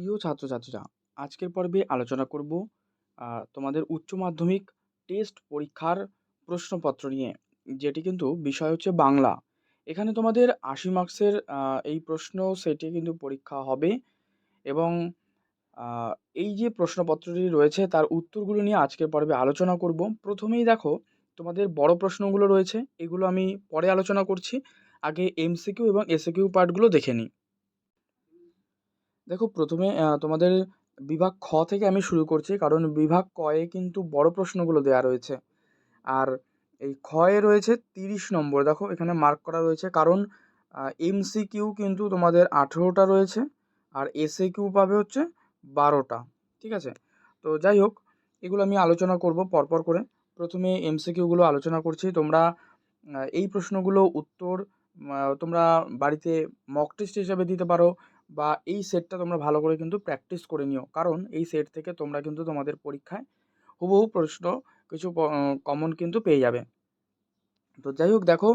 প্রিয় ছাত্রছাত্রীরা, আজকের পর্বে আলোচনা করব তোমাদের উচ্চ মাধ্যমিক টেস্ট পরীক্ষার প্রশ্নপত্র নিয়ে, যেটি কিন্তু বিষয় হচ্ছে বাংলা। এখানে তোমাদের আশি মার্কসের এই প্রশ্ন সেটি কিন্তু পরীক্ষা হবে এবং এই যে প্রশ্নপত্রটি রয়েছে তার উত্তরগুলো নিয়ে আজকের পর্বে আলোচনা করব। প্রথমেই দেখো, তোমাদের বড় প্রশ্নগুলো রয়েছে, এগুলো আমি পরে আলোচনা করছি। আগে এমসিকিউ এবং এসিকিউ পার্টগুলো দেখে নিই। দেখো, প্রথমে তোমাদের বিভাগ খ থেকে আমি শুরু করছি, কারণ বিভাগ কয়ে কিন্তু বড় প্রশ্নগুলো দেওয়া রয়েছে। আর এই খয়ে রয়েছে তিরিশ নম্বর। দেখো, এখানে মার্ক করা রয়েছে, কারণ এমসিকিউ কিন্তু তোমাদের আঠেরোটা রয়েছে, আর এসএ কিউ পাবে হচ্ছে বারোটা। ঠিক আছে? তো যাই হোক, এগুলো আমি আলোচনা করব পরপর করে। প্রথমে এমসিকিউগুলো আলোচনা করছি। তোমরা এই প্রশ্নগুলো উত্তর তোমরা বাড়িতে মক টেস্ট হিসাবে দিতে পারো। বা এই সেটটা তোমরা ভালো করে কিন্তু প্র্যাকটিস করে নিও। কারণ এই সেট থেকে তোমরা কিন্তু তোমাদের পরীক্ষায় হুবহু প্রশ্ন কিছু কমন কিন্তু পেয়ে যাবে। তো যাই হোক দেখো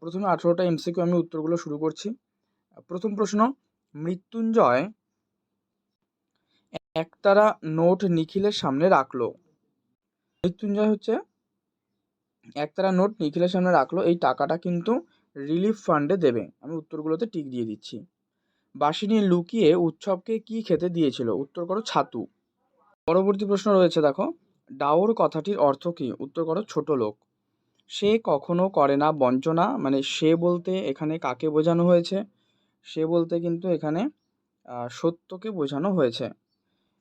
প্রথমে আঠেরোটা এমসিকিউ আমি উত্তরগুলো শুরু করছি। প্রথম প্রশ্ন, মৃত্যুঞ্জয় একতারা নোট নিখিলের সামনে রাখল। মৃত্যুঞ্জয় হচ্ছে একতারা নোট নিখিলের সামনে রাখল, এই টাকাটা কিন্তু রিলিফ ফান্ডে দেবে। আমি উত্তরগুলোতে টিক দিয়ে দিচ্ছি। বাসিনী লুকিয়ে উৎসবকে কি খেতে দিয়েছিল? উত্তর করো ছাতু। পরবর্তী প্রশ্ন রয়েছে দেখো। ডাওর কথাটির অর্থ কী? উত্তর করো ছোট লোক। সে কখনো করে না বঞ্চনা মানে সে বলতে এখানে কাকে বোঝানো হয়েছে? সে বলতে কিন্তু এখানে সত্যকে বোঝানো হয়েছে।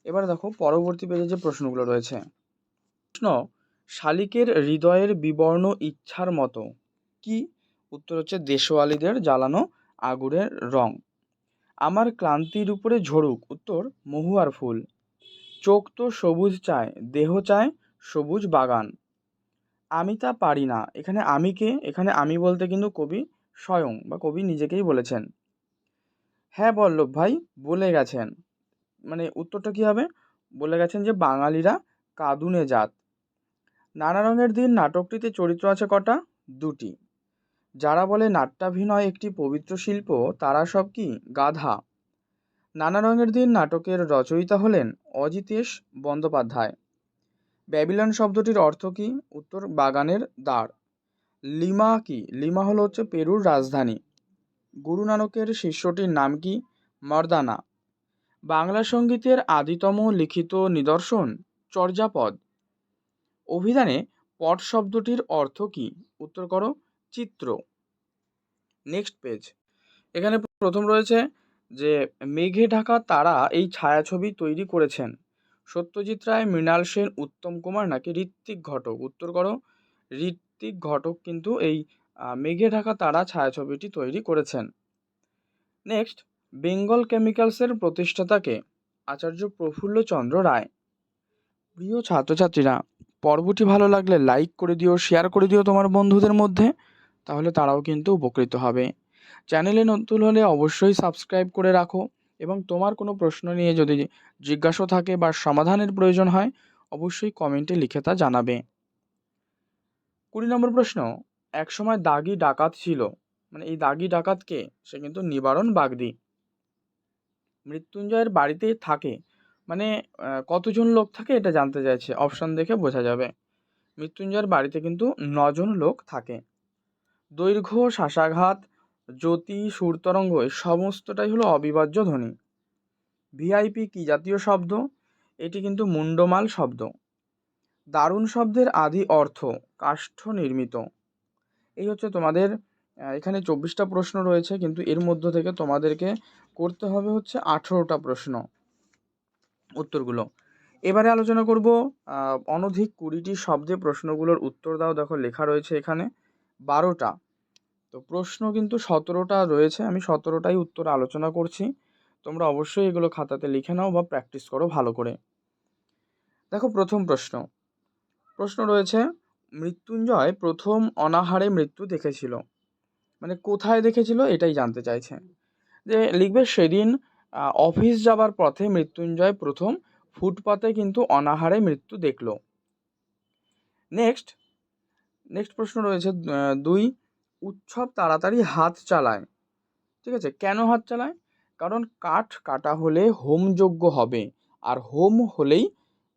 এবার দেখো পরবর্তী পেজে যে প্রশ্নগুলো রয়েছে। প্রশ্ন, শালিকের হৃদয়ের বিবর্ণ ইচ্ছার মতো। কি? উত্তর হচ্ছে দেশওয়ালিদের জ্বালানো আগুনের রং। আমার ক্লান্তির উপরে ঝরুক, উত্তর, মহুয়ার ফুল। চোখ তো সবুজ চায়, দেহ চায় সবুজ বাগান। আমি তা পারি না, এখানে আমিকে এখানে আমি বলতে কিন্তু কবি স্বয়ং, বা কবি নিজেকেই বলেছেন। হ্যাঁ বল্লভ ভাই, বলে গেছেন। মানে উত্তরটা কী হবে? বলে গেছেন যে বাঙালিরা কাঁদুনে জাত। নানা রঙের দিন নাটকটিতে চরিত্র আছে কটা? দুটি। যারা বলে নাট্যাভিনয় একটি পবিত্র শিল্প, তারা সব কি গাধা? নানা রঙের দিন নাটকের রচয়িতা হলেন অজিতেশ বন্দ্যোপাধ্যায়। ব্যাবিলন শব্দটির অর্থ কী? উত্তর, বাগানের দ্বার। লিমা কি? লিমা হলো হচ্ছে পেরুর রাজধানী। গুরু নানকের শিষ্যটির নাম কি? মর্দানা। বাংলা সঙ্গীতের আদিতম লিখিত নিদর্শন চর্যাপদ। অভিধানে পট শব্দটির অর্থ কী? উত্তর করো। চিত্র। নেক্সট পেজ এখানে প্রথম রয়েছে যে, মেঘে ঢাকা তারা এই ছায়াছবি তৈরি করেছেন। সত্যজিৎ রায়, মৃণাল সেন, উত্তম কুমার নাকি ঋত্বিক ঘটক? উত্তর করো। ঋত্বিক ঘটক কিন্তু এই মেঘে ঢাকা তারা ছায়াছবিটি তৈরি করেছেন। নেক্সট বেঙ্গল কেমিক্যালসের প্রতিষ্ঠাতাকে, আচার্য প্রফুল্লচন্দ্র রায়। প্রিয় ছাত্রছাত্রীরা, পর্বটি ভালো লাগলে লাইক করে দিও, শেয়ার করে দিও তোমার বন্ধুদের মধ্যে। তাহলে তারাও কিন্তু উপকৃত হবে। চ্যানেলে নতুন হলে অবশ্যই সাবস্ক্রাইব করে রাখো এবং তোমার কোনো প্রশ্ন নিয়ে যদি জিজ্ঞাসা থাকে বা সমাধানের প্রয়োজন হয়, অবশ্যই কমেন্টে লিখে তা জানাবে। কুড়ি নম্বর প্রশ্ন, একসময় দাগি ডাকাত ছিল। মানে এই দাগি ডাকাতকে সে কিন্তু নিবারণ বাগদি। মৃত্যুঞ্জয়ের বাড়িতে থাকে। মানে কতজন লোক থাকে এটা জানতে চাইছে। অপশান দেখে বোঝা যাবে। মৃত্যুঞ্জয়ের বাড়িতে কিন্তু নজন লোক থাকে। দৈর্ঘ্য শ্বাসাঘাত জ্যোতি, সুরতরঙ্গ সমস্তটাই হলো অবিভাজ্য ধ্বনি। ভিআইপি কি জাতীয় শব্দ? এটি কিন্তু মুন্ডমাল শব্দ। দারুণ শব্দের আদি অর্থ কাষ্ঠ নির্মিত। এই হচ্ছে তোমাদের এখানে চব্বিশটা প্রশ্ন রয়েছে, কিন্তু এর মধ্য থেকে তোমাদেরকে করতে হবে হচ্ছে আঠেরোটা প্রশ্ন উত্তরগুলো। এবারে আলোচনা করব অনধিক কুড়িটি শব্দে প্রশ্নগুলোর উত্তর দাও। দেখো লেখা রয়েছে এখানে বারোটা। তো প্রশ্ন কিন্তু সতেরোটা রয়েছে, আমি সতেরোটাই উত্তর আলোচনা করছি। তোমরা অবশ্যই এগুলো খাতাতে লিখে নাও বা প্র্যাকটিস করো ভালো করে। দেখো প্রথম প্রশ্ন। প্রশ্ন রয়েছে, মৃত্যুঞ্জয় প্রথম অনাহারে মৃত্যু দেখেছিল। মানে কোথায় দেখেছিল এটাই জানতে চাইছে। যে লিখবে সেদিন অফিস যাবার পথে মৃত্যুঞ্জয় প্রথম ফুটপাতে কিন্তু অনাহারে মৃত্যু দেখল। নেক্সট নেক্সট প্রশ্ন রয়েছে দুই উৎসব তাড়াতাড়ি হাত চালায়। ঠিক আছে? কেন হাত চালায়? কারণ কাঠ কাটা হলে হোমযোগ্য হবে আর হোম হলেই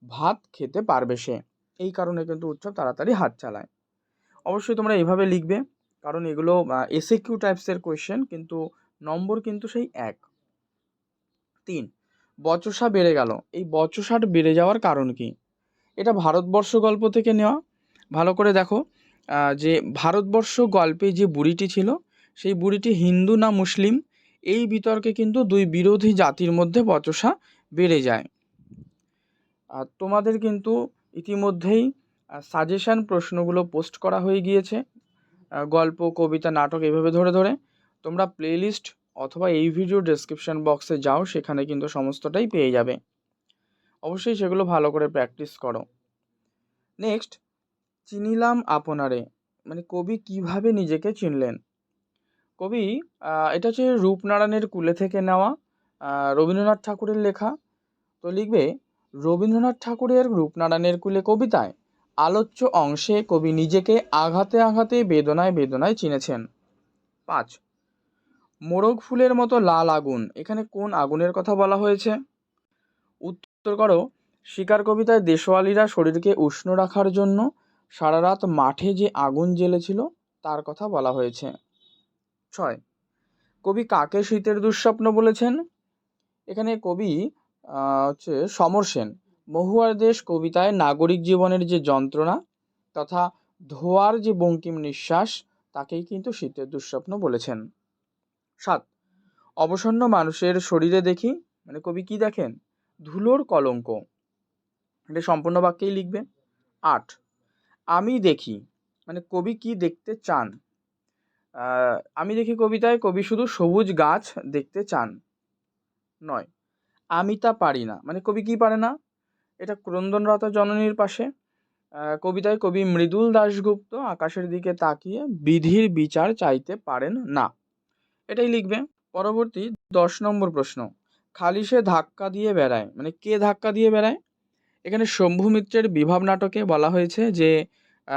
ভাত খেতে পারবে সে। এই কারণে কিন্তু উৎসব তাড়াতাড়ি হাত চালায়। অবশ্যই তোমরা এভাবে লিখবে, কারণ এগুলো এসএ কিউ টাইপসের কোয়েশ্চেন কিন্তু নম্বর কিন্তু সেই এক। তিন, বচসা বেড়ে গেল। এই বচসাট বেড়ে যাওয়ার কারণ কি? এটা ভারতবর্ষ গল্প থেকে নেওয়া। ভালো করে দেখো। যে ভারতবর্ষ গল্পে যে বুড়িটি ছিল, সেই বুড়িটি হিন্দু না মুসলিম, এই বিতর্কে কিন্তু দুই বিরোধী জাতির মধ্যে বচসা বেড়ে যায়। আর তোমাদের কিন্তু ইতিমধ্যেই সাজেশান প্রশ্নগুলো পোস্ট করা হয়ে গিয়েছে। গল্প, কবিতা, নাটক এভাবে ধরে ধরে। তোমরা প্লেলিস্ট অথবা এই ভিডিও ডেসক্রিপশন বক্সে যাও, সেখানে কিন্তু সমস্তটাই পেয়ে যাবে। অবশ্যই সেগুলো ভালো করে প্র্যাকটিস করো। নেক্সট চিনিলাম আপনারে। মানে কবি কীভাবে নিজেকে চিনলেন? কবি এটা হচ্ছে রূপনারায়ণের কুলে থেকে নেওয়া রবীন্দ্রনাথ ঠাকুরের লেখা। তো লিখবে, রবীন্দ্রনাথ ঠাকুরের রূপনারায়ণের কুলে কবিতায় আলোচ্য অংশে কবি নিজেকে আঘাতে আঘাতে, বেদনায় বেদনায় চিনেছেন। পাঁচ, মোরগ ফুলের মতো লাল আগুন। এখানে কোন আগুনের কথা বলা হয়েছে? উত্তর করো, শিকার কবিতায় দেশওয়ালিরা শরীরকে উষ্ণ রাখার জন্য সারা রাত মাঠে যে আগুন জ্বেলেছিল, তার কথা বলা হয়েছে। ছয়, কবি কাকে শীতের দুঃস্বপ্ন বলেছেন? এখানে কবি হচ্ছে সমর সেন। মহুয়ার দেশ কবিতায় নাগরিক জীবনের যে যন্ত্রণা তথা ধোয়ার যে বঙ্কিম নিঃশ্বাস, তাকেই কিন্তু শীতের দুঃস্বপ্ন বলেছেন। সাত, অবসন্ন মানুষের শরীরে দেখি মানে কবি কি দেখেন? ধুলোর কলঙ্ক। এটা সম্পূর্ণ বাক্যেই লিখবে। আট আমি দেখি। মানে কবি কি দেখতে চান? আমি দেখি কবিতায় কবি শুধু সবুজ গাছ দেখতে চান। নয়, আমি তা পারি না। মানে কবি কি পারে না? এটা ক্রন্দনরতা জননীর পাশে। কবিতায় কবি মৃদুল দাশগুপ্ত আকাশের দিকে তাকিয়ে বিধির বিচার চাইতে পারেন না। এটাই লিখবে পরবর্তী দশ নম্বর প্রশ্ন। খালি সে ধাক্কা দিয়ে বেড়ায়। মানে কে ধাক্কা দিয়ে বেড়ায়? এখানে শম্ভু মিত্রের বিভাব নাটকে বলা হয়েছে যে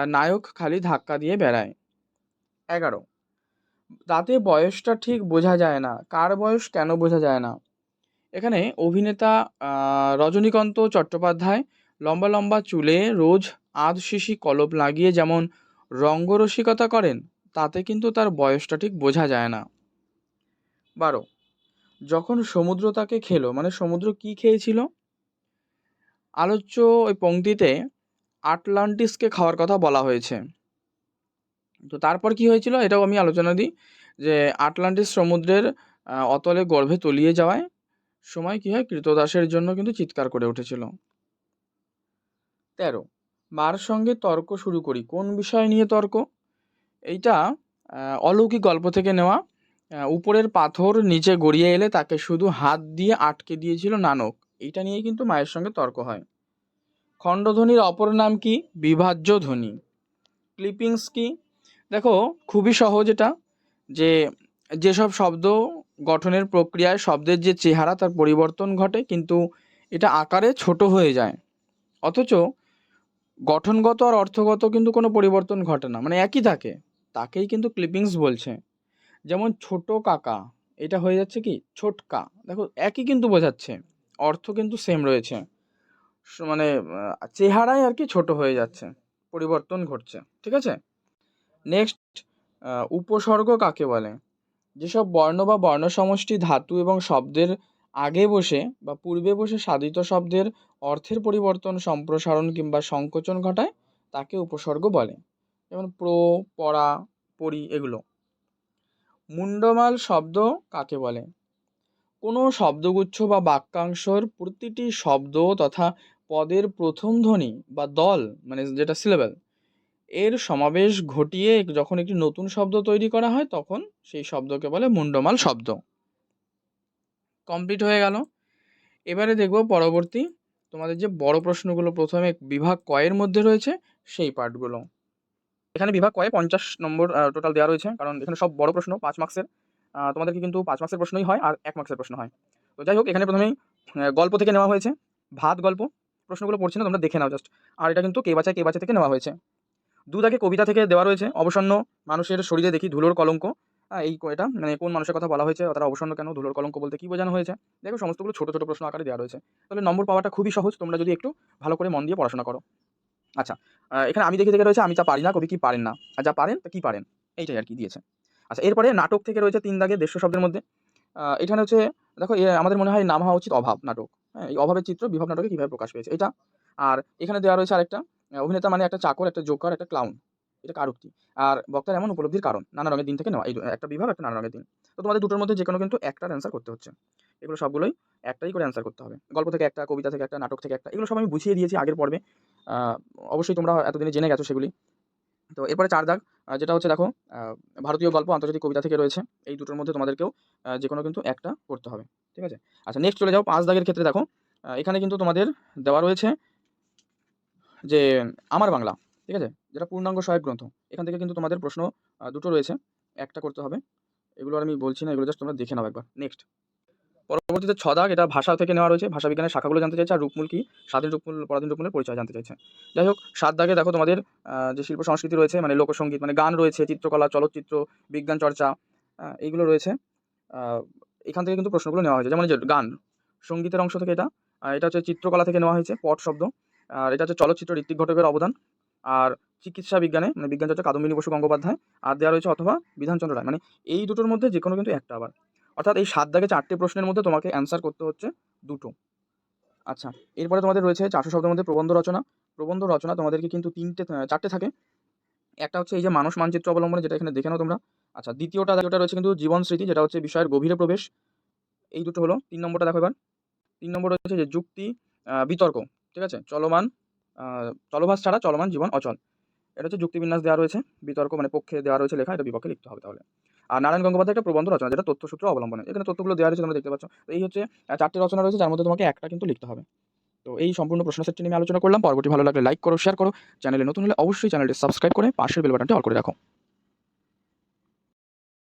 নায়ক খালি ধাক্কা দিয়ে বেড়ায়। এগারো। তাতে বয়সটা ঠিক বোঝা যায় না। কার বয়স কেন বোঝা যায় না? এখানে অভিনেতা রজনীকান্ত চট্টোপাধ্যায় লম্বা লম্বা চুলে রোজ আধ শিশি কলপ লাগিয়ে যেমন রঙ্গরসিকতা করেন, তাতে কিন্তু তার বয়সটা ঠিক বোঝা যায় না। বারো। যখন সমুদ্র তাকে খেলো মানে সমুদ্র কি খেয়েছিল? আলোচ্য ওই পংক্তিতে আটলান্টিসকে খাওয়ার কথা বলা হয়েছে। তো তারপর কি হয়েছিল এটাও আমি আলোচনা দিই যে আটলান্টিস সমুদ্রের অতলে গর্ভে তলিয়ে যাওয়ায় সময় কি হয় কৃতদাসের জন্য কিন্তু চিৎকার করে উঠেছিল। তেরো, মার সঙ্গে তর্ক শুরু করি, কোন বিষয় নিয়ে তর্ক? এইটা অলৌকিক গল্প থেকে নেওয়া উপরের পাথর নিচে গড়িয়ে এলে তাকে শুধু হাত দিয়ে আটকে দিয়েছিল নানক। এইটা নিয়ে কিন্তু মায়ের সঙ্গে তর্ক হয়। খণ্ডধ্বনির অপর নাম কি? বিভাজ্য ধ্বনি। ক্লিপিংস কি? দেখো, খুবই সহজ এটা যে যেসব শব্দ গঠনের প্রক্রিয়ায় শব্দের যে চেহারা তার পরিবর্তন ঘটে, কিন্তু এটা আকারে ছোট হয়ে যায়। অথচ গঠনগত আর অর্থগত কিন্তু কোনো পরিবর্তন ঘটে না মানে একই থাকে। তাকেই কিন্তু ক্লিপিংস বলছে। যেমন ছোট কাকা, এটা হয়ে যাচ্ছে কি? ছোটকা। দেখো, একই কিন্তু বোঝাচ্ছে। অর্থ কিন্তু সেম রয়েছে। মানে চেহারায় আর কি ছোট হয়ে যাচ্ছে, পরিবর্তন ঘটছে, ঠিক আছে? নেক্সট উপসর্গ কাকে বলে? যেসব বর্ণ বা বর্ণ সমষ্টি ধাতু এবং শব্দের আগে বসে বা পূর্বে বসে সাধিত শব্দের অর্থের পরিবর্তন, সম্প্রসারণ কিংবা সংকোচন ঘটায়, তাকে উপসর্গ বলে। যেমন প্র, পড়া পরি এগুলো। মুন্ডমাল শব্দ কাকে বলে? কোনো শব্দগুচ্ছ বা বাক্যাংশর প্রতিটি শব্দ তথা পদের প্রথম ধ্বনি বা দল মানে যেটা সিলেবেল এর সমাবেশ ঘটিয়ে যখন একটি নতুন শব্দ তৈরি করা হয়, তখন সেই শব্দকে বলে মুন্ডমাল শব্দ। কমপ্লিট হয়ে গেল। এবারে দেখব পরবর্তী, তোমাদের যে বড় প্রশ্নগুলো প্রথমে বিভাগ কয়ের মধ্যে রয়েছে, সেই পার্টগুলো এখানে বিভাগ কয়ে পঞ্চাশ নম্বর টোটাল দেওয়া রয়েছে, কারণ এখানে সব বড় প্রশ্ন, পাঁচ মার্কসের তোমাদেরকে কিন্তু পাঁচ মার্কসের প্রশ্নই হয় আর এক মার্কসের প্রশ্ন হয়। তো যাই হোক, এখানে প্রথমেই গল্প থেকে নেওয়া হয়েছে। ভাত গল্প। প্রশ্নগুলো পড়ছি না, তোমরা দেখে নাও জাস্ট আর এটা কিন্তু কে বাঁচায়, কে বাঁচা থেকে নেওয়া হয়েছে। দুদাকে কবিতা থেকে দেওয়া রয়েছে। অবসন্ন মানুষের শরীরে দেখি ধুলোর কলঙ্ক। এই এটা মানে কোন মানুষের কথা বলা হয়েছে, তারা অবসন্ন কেন, ধুলোর কলঙ্ক বলতে কী বোঝানো হয়েছে? দেখো, সমস্তগুলো ছোটো ছোটো প্রশ্ন আকারে দেওয়া রয়েছে। তাহলে নম্বর পাওয়াটা খুবই সহজ, তোমরা যদি একটু ভালো করে মন দিয়ে পড়াশোনা করো। আচ্ছা এখানে আমি দেখে দেখে রয়েছে, আমি যা পারি না, কবি কি পারেন না? আর যা পারেন, তা কি পারেন? এইটাই আর কি দিয়েছে। আচ্ছা এরপরে নাটক থেকে রয়েছে তিন দাগে দেড়শো শব্দের মধ্যে। এখানে হচ্ছে, দেখো আমাদের মনে হয় নাম হওয়া উচিত অভাব নাটক। হ্যাঁ এই অভাবের চিত্র বিভাব নাটকে কীভাবে প্রকাশ পেয়েছে, এটা। আর এখানে দেওয়া রয়েছে আরেকটা অভিনেতা মানে একটা চাকর, একটা জোকার, একটা ক্লাউন এটা কারুক্তি। আর বক্তার এমন উপলব্ধির কারণ, নানা রঙের দিন থেকে নেওয়া, এই একটা বিভাগ, একটা নানা রঙের দিন। তো তোমাদের দুটোর মধ্যে যে কোনো কিন্তু একটার অ্যান্সার করতে হচ্ছে। এগুলো সবগুলোই একটাই করে অ্যান্সার করতে হবে। গল্প থেকে একটা, কবিতা থেকে একটা, নাটক থেকে একটা, এগুলো সব আমি বুঝিয়ে দিয়েছি আগের পর্বে। অবশ্যই তোমরা এতদিনে জেনে গেছো সেগুলি। তো এরপরে চার দাগ যেটা হচ্ছে দেখো ভারতীয় গল্প, আন্তর্জাতিক কবিতা থেকে রয়েছে। এই দুটোর মধ্যে তোমাদেরকেও যে কোনো কিন্তু একটা করতে হবে, ঠিক আছে? আচ্ছা নেক্সট চলে যাও পাঁচ দাগের ক্ষেত্রে দেখো। এখানে কিন্তু তোমাদের দেওয়া রয়েছে যে, আমার বাংলা, ঠিক আছে? যেটা পূর্ণাঙ্গ সহায়ক গ্রন্থ। এখান থেকে কিন্তু তোমাদের প্রশ্ন দুটো রয়েছে, একটা করতে হবে। এগুলো আমি বলছি না, এগুলো জাস্ট তোমরা দেখে নাও একবার। নেক্সট পরবর্তীতে ছ দাগ এটা ভাষা থেকে নেওয়া রয়েছে। ভাষা বিজ্ঞানের শাখাগুলো জানতে চাইছে। আর রূপমূল কি? স্বাধীন রূপমূল, পরাধীন রূপমূলের পরিচয় জানতে চাইছে। যাই হোক, সাত দাগে দেখো তোমাদের যে শিল্প সংস্কৃতি রয়েছে মানে লোকসঙ্গীত মানে গান রয়েছে, চিত্রকলা, চলচ্চিত্র, বিজ্ঞান চর্চা এইগুলো রয়েছে। এখান থেকে কিন্তু প্রশ্নগুলো নেওয়া হয়েছে। যেমন যে গান, সঙ্গীতের অংশ থেকে এটা আর এটা হচ্ছে চিত্রকলা থেকে নেওয়া হয়েছে, পট শব্দ। আর এটা হচ্ছে চলচ্চিত্র ঋত্বিক ঘটকের অবদান। আর চিকিৎসা বিজ্ঞানে মানে বিজ্ঞান চর্চা, কাদম্বিনী বসু গঙ্গোপাধ্যায়। আর দেওয়া রয়েছে অথবা বিধানচন্দ্র রায়। মানে এই দুটোর মধ্যে যে কোনো কিন্তু একটা আবার। অর্থাৎ এই সাত দাগে চারটে প্রশ্নের মধ্যে তোমাকে অ্যান্সার করতে হচ্ছে দুটো। আচ্ছা এরপরে তোমাদের রয়েছে চারশো শব্দের মধ্যে প্রবন্ধ রচনা। প্রবন্ধ রচনা তোমাদেরকে কিন্তু তিনটে চারটে থাকে। একটা হচ্ছে এই যে মানুষ মানচিত্র অবলম্বনে যেটা এখানে দেখে নাও তোমরা। আচ্ছা দ্বিতীয়টা ওটা রয়েছে কিন্তু জীবন স্মৃতি, যেটা হচ্ছে বিষয়ের গভীরে প্রবেশ। এই দুটো হলো, তিন নম্বরটা দেখো এবার। তিন নম্বর রয়েছে যে যুক্তি বিতর্ক, ঠিক আছে? চলমান চলভাস ছাড়া চলমান জীবন অচল। এটা হচ্ছে যুক্তিবিন্যাস দেওয়া রয়েছে, বিতর্ক মানে পক্ষে দেওয়া রয়েছে লেখা, এটা বিপক্ষে লিখতে হবে তাহলে। আর নারায়ণ গঙ্গোপাধ্যায় একটা প্রবন্ধ রচনা, যেটা তথ্যসূত্র অবলম্বনে। এখানে তথ্যগুলো দেওয়া রয়েছে, তোমরা দেখতে পাচ্ছ। এই হচ্ছে চারটি রচনা রয়েছে, যার মধ্যে তোমাকে একটা কিন্তু লিখতে হবে। তো এই সম্পূর্ণ প্রশ্ন সেটটি নিয়ে আলোচনা করলাম। পরবর্তী ভালো লাগলে লাইক করো শেয়ার করো। চ্যানেলে নতুন হলে অবশ্যই চ্যানেলটি সাবস্ক্রাইব করে পাশের বেল বাটনটি অল করে রাখো।